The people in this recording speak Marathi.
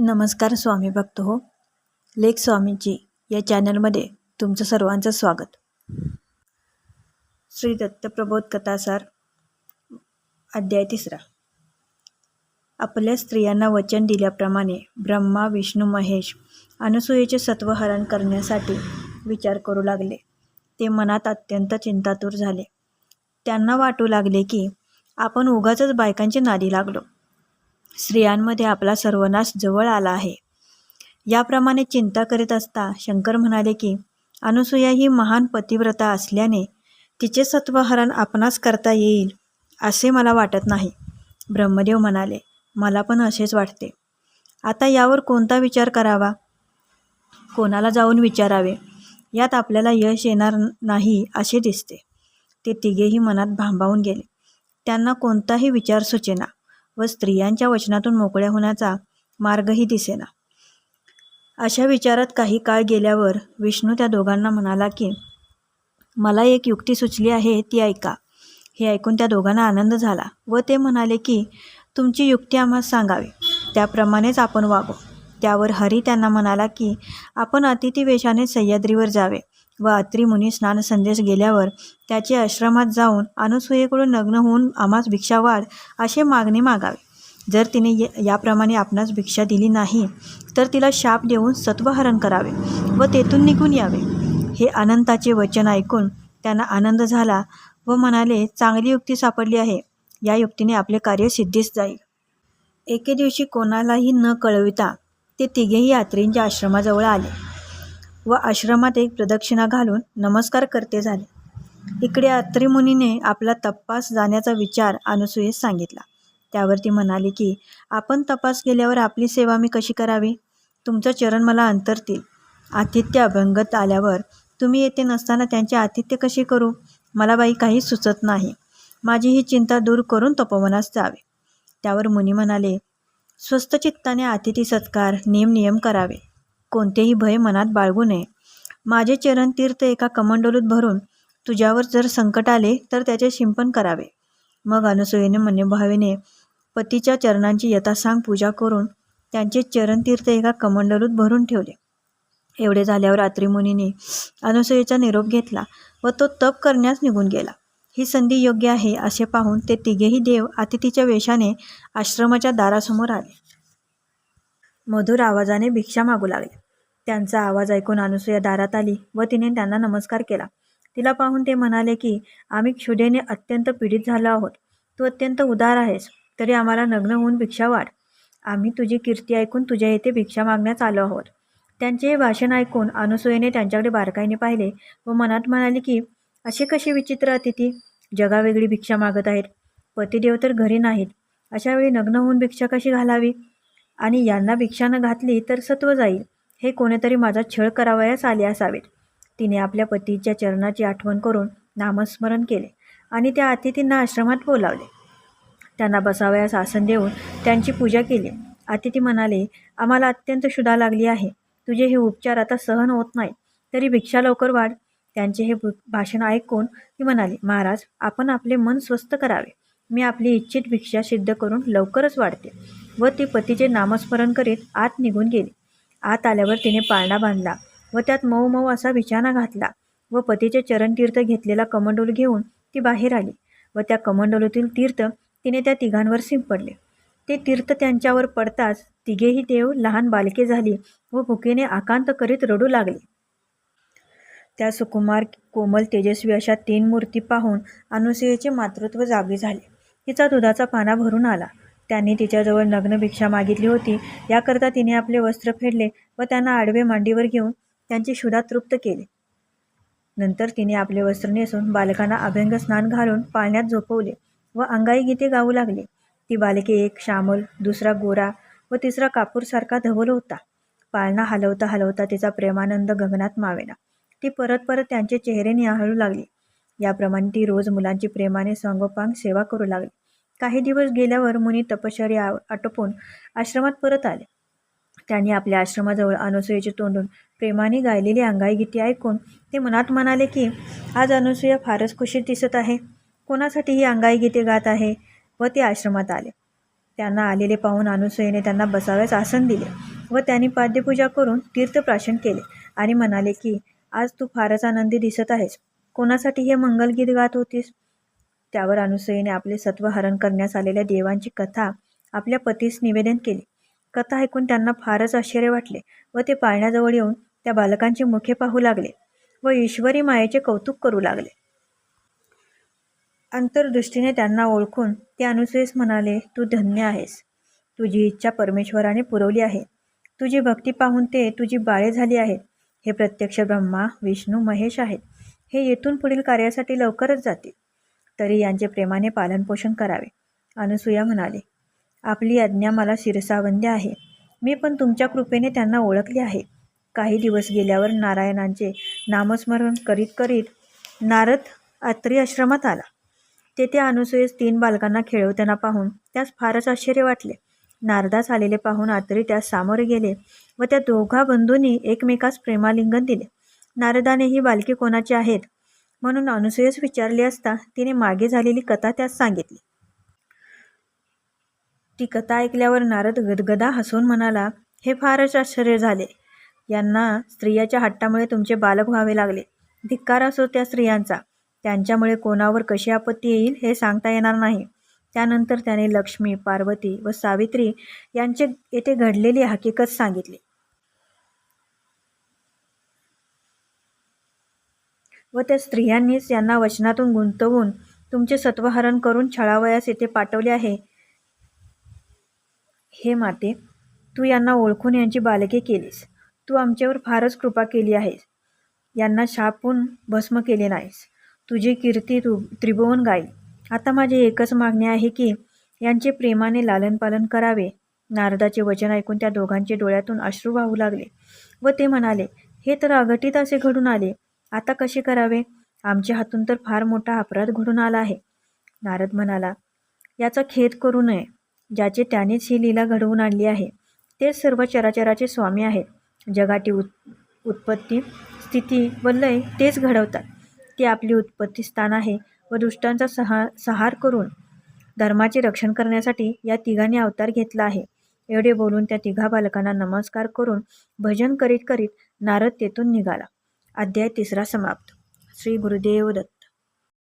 नमस्कार स्वामी भक्त हो. लेख स्वामीजी या चॅनलमध्ये तुमचं सर्वांचं स्वागत. श्री दत्तप्रबोध कथासार अध्याय तिसरा. आपल्या स्त्रियांना वचन दिल्याप्रमाणे ब्रह्मा विष्णू महेश अनुसूयेचे सत्वहरण करण्यासाठी विचार करू लागले. ते मनात अत्यंत चिंतातूर झाले. त्यांना वाटू लागले की आपण उगाचच बायकांची नादी लागलो. स्त्रियांमध्ये आपला सर्वनाश जवळ आला आहे. याप्रमाणे चिंता करीत असता शंकर म्हणाले की अनुसूया ही महान पतिव्रता असल्याने तिचे सत्वहरण आपणास करता येईल असे मला वाटत नाही. ब्रह्मदेव म्हणाले मला पण असेच वाटते. आता यावर कोणता विचार करावा? कोणाला जाऊन विचारावे? यात आपल्याला यश येणार नाही असे दिसते. ते तिघेही मनात भांबावून गेले. त्यांना कोणताही विचार सुचेना. व स्त्रियांच्या वचनातून मोकळ्या होण्याचा मार्गही दिसेना. अशा विचारात काही काळ गेल्यावर विष्णू त्या दोघांना म्हणाला की मला एक युक्ती सुचली आहे ती ऐका. हे ऐकून त्या दोघांना आनंद झाला व ते म्हणाले की तुमची युक्ती आम्हाला सांगावी. त्याप्रमाणेच आपण वागू. त्यावर हरी त्यांना म्हणाला की आपण अतिथी वेशाने सह्याद्रीवर जावे. व अत्री मुनी स्नान संदेश गेल्यावर त्याचे आश्रमात जाऊन अनुसूयेकडून नग्न होऊन आम्हास भिक्षा वाढ असे मागणे मागावे. जर तिने याप्रमाणे आपणास भिक्षा दिली नाही तर तिला शाप देऊन सत्वहरण करावे व तेथून निघून यावे. हे अनंताचे वचन ऐकून त्यांना आनंद झाला व म्हणाले चांगली युक्ती सापडली आहे. या युक्तीने आपले कार्य सिद्धीस जाईल. एके दिवशी कोणालाही न कळविता ते तिघेही यात्रींच्या आश्रमाजवळ आले. व आश्रमात एक प्रदक्षिणा घालून नमस्कार करते झाले. इकडे अत्रिमुनीने आपला तपास जाण्याचा विचार अनुसूयेस सांगितला. त्यावर ती म्हणाली की आपण तपास केल्यावर आपली सेवा मी कशी करावी? तुमचं चरण मला अंतरतील. आतिथ्य अभंगत आल्यावर तुम्ही येथे नसताना त्यांचे आतिथ्य कसे करू? मला बाई काही सुचत नाही. माझी ही चिंता दूर करून तपोवनास जावे. त्यावर मुनी म्हणाले स्वस्त चित्ताने अतिथी सत्कार नियम नियम करावे. कोणतेही भय मनात बाळगू नये. माझे चरण तीर्थ एका कमंडलूत भरून तुझ्यावर जर संकट आले तर त्याचे शिंपण करावे. मग अनुसूयेने मन्यभावेने पतीच्या चरणांची यथासांग पूजा करून त्यांचे चरणतीर्थ एका कमंडलूत भरून ठेवले. एवढे झाल्यावर मुनीने अनुसूयेचा निरोप घेतला व तो तप करण्यास निघून गेला. ही संधी योग्य आहे असे पाहून ते तिघेही देव अतिथीच्या वेशाने आश्रमाच्या दारासमोर आले. मधुर आवाजाने भिक्षा मागू लागले. त्यांचा आवाज ऐकून अनुसूया दारात आली व तिने त्यांना नमस्कार केला. तिला पाहून ते म्हणाले की आम्ही क्षुदेने अत्यंत पीडित झालो आहोत. तू अत्यंत उदार आहेस तरी आम्हाला नग्न होऊन भिक्षा वाढ. आम्ही तुझी कीर्ती ऐकून तुझ्या येथे भिक्षा मागण्यास आलो आहोत. त्यांचे हे भाषण ऐकून अनुसूयेने त्यांच्याकडे बारकाईने पाहिले व मनात म्हणाले की असे कसे विचित्र अतिथी जगावेगळी भिक्षा मागत आहेत. पतिदेव तर घरी नाहीत. अशा वेळी नग्न होऊन भिक्षा कशी घालावी? आणि यांना भिक्षा घातली तर सत्व जाईल. हे कोणीतरी माझा छळ करावयास आले असावेत. तिने आपल्या पतीच्या चरणाची आठवण करून नामस्मरण केले आणि त्या अतिथींना आश्रमात बोलावले. त्यांना बसावयास आसन देऊन त्यांची पूजा केली. अतिथी म्हणाले आम्हाला अत्यंत शुदा लागली आहे. तुझे हे उपचार आता सहन होत नाही तरी भिक्षा लवकर वाढ. त्यांचे हे भाषण ऐकून ती म्हणाली महाराज आपण आपले मन स्वस्थ करावे. मी आपली इच्छित भिक्षा सिद्ध करून लवकरच वाढते व ती पतीचे नामस्मरण करीत आत निघून गेली. आत आल्यावर तिने पाळणा बांधला व त्यात मऊ मऊ असा बिछाना घातला व पतीचे चरणतीर्थ घेतलेला कमंडोल घेऊन ती बाहेर आली व त्या कमंडोलीतील तीर्थ तिने त्या तिघांवर शिंपडले. ते तीर्थ त्यांच्यावर पडताच तिघेही देव लहान बालके झाली व भुकेने आकांत करीत रडू लागले. त्या सुकुमार कोमल तेजस्वी अशा तीन मूर्ती पाहून अनुसयेचे मातृत्व जागे झाले. तिचा दुधाचा पाना भरून आला. त्यांनी तिच्याजवळ नग्न भिक्षा मागितली होती. याकरता तिने आपले वस्त्र फेडले व त्यांना आडवे मांडीवर घेऊन त्यांची शुदा तृप्त केले. नंतर तिने आपले वस्त्र नेसून बालकांना अभ्यंग स्नान घालून पाळण्यात झोपवले व अंगाई गीते गाऊ लागले. ती बालके एक श्यामल दुसरा गोरा व तिसरा कापूरसारखा धवल होता. पाळणा हलवता हलवता तिचा प्रेमानंद गगनात मावेना. ती परत परत त्यांचे चेहरे निहाळू लागली. याप्रमाणे ती रोज मुलांची प्रेमाने संगोपांग सेवा करू लागली. काही दिवस गेल्यावर मुनी तपश्चर्या आटोपून आश्रमात परत आले. त्यांनी आपल्या आश्रमाजवळ अनुसूयेचे तोंडून प्रेमाने गायलेली अंगाई गीती ऐकून ते मनात म्हणाले की आज अनुसूया फारच खुशीत दिसत आहे. कोणासाठी ही अंगाई गीते गात आहे व ते आश्रमात आले. त्यांना आलेले पाहून अनुसूयेने त्यांना बसाव्यास आसन दिले व त्यांनी पाद्यपूजा करून तीर्थप्राशन केले आणि म्हणाले की आज तू फारच आनंदी दिसत आहेस. कोणासाठी हे मंगलगीत गात होतीस? त्यावर अनुसयीने आपले सत्वहरण करण्यास आलेल्या देवांची कथा आपल्या पतीस निवेदन केली. कथा ऐकून त्यांना फारच आश्चर्य वाटले व ते पाळण्याजवळ येऊन त्या बालकांची मुखे पाहू लागले व ईश्वरी मायेचे कौतुक करू लागले. अंतर्दृष्टीने त्यांना ओळखून ते अनुसयीस म्हणाले तू धन्य आहेस. तुझी इच्छा परमेश्वराने पुरवली आहे. तुझी भक्ती पाहून ते तुझी बाळे झाली आहेत. हे प्रत्यक्ष ब्रह्मा विष्णू महेश आहेत. हे येथून पुढील कार्यासाठी लवकरच जातील. तरी यांचे प्रेमाने पालनपोषण करावे. अनुसूया म्हणाले आपली आज्ञा मला शिरसावंद्य आहे. मी पण तुमच्या कृपेने त्यांना ओळखले आहे. काही दिवस गेल्यावर नारायणांचे नामस्मरण करीत करीत नारद आत्री आश्रमात आला. तेथे अनुसूयेस तीन बालकांना खेळवताना पाहून त्यास फारच आश्चर्य वाटले. नारदास आलेले पाहून आत्री त्यास सामोरे गेले व त्या दोघा बंधूंनी एकमेकास प्रेमालिंगन दिले. नारदाने ही बालके कोणाची आहेत? म्हणून अनुसूयस विचारले असता तिने मागे झालेली कथा त्यास सांगितली. ती कथा ऐकल्यावर नारद गदगदा हसून म्हणाला हे फारच आश्चर्य झाले. यांना स्त्रियाच्या हट्टामुळे तुमचे बालक व्हावे लागले. धिक्कार असो त्या स्त्रियांचा. त्यांच्यामुळे कोणावर कशी आपत्ती येईल हे सांगता येणार नाही. त्यानंतर त्याने लक्ष्मी पार्वती व सावित्री यांचे येथे घडलेली हकीकत सांगितली. व त्या स्त्रियांनीच यांना वचनातून गुंतवून तुमचे सत्वहरण करून छळावयास येथे पाठवले आहे. हे माते तू यांना ओळखून यांची बालके केलीस. तू आमच्यावर फारच कृपा केली आहेस. यांना शापून भस्म केले नाहीस. तुझी कीर्ती तु त्रिभुवन गाई. आता माझी एकच मागणी आहे की यांचे प्रेमाने लालनपालन करावे. नारदाचे वचन ऐकून त्या दोघांचे डोळ्यातून अश्रू वाहू लागले व ते म्हणाले हे तर अघटित असे घडून आले. आता कसे करावे? आमच्या हातून तर फार मोठा अपराध घडून आला आहे. नारद म्हणाला याचा खेद करू नये. ज्याचे त्यानेच ही लीला घडवून आणली आहे तेच सर्व चराचराचे स्वामी आहेत. जगाची उत् उत्पत्ती स्थिती व लय तेच घडवतात. ते आपली उत्पत्ती स्थान आहे व दुष्टांचा सहा सहार करून धर्माचे रक्षण करण्यासाठी या तिघांनी अवतार घेतला आहे. एवढे बोलून त्या तिघा बालकांना नमस्कार करून भजन करीत करीत नारद तेथून निघाला. अध्याय तिसरा समाप्त. श्री गुरुदेव दत्त.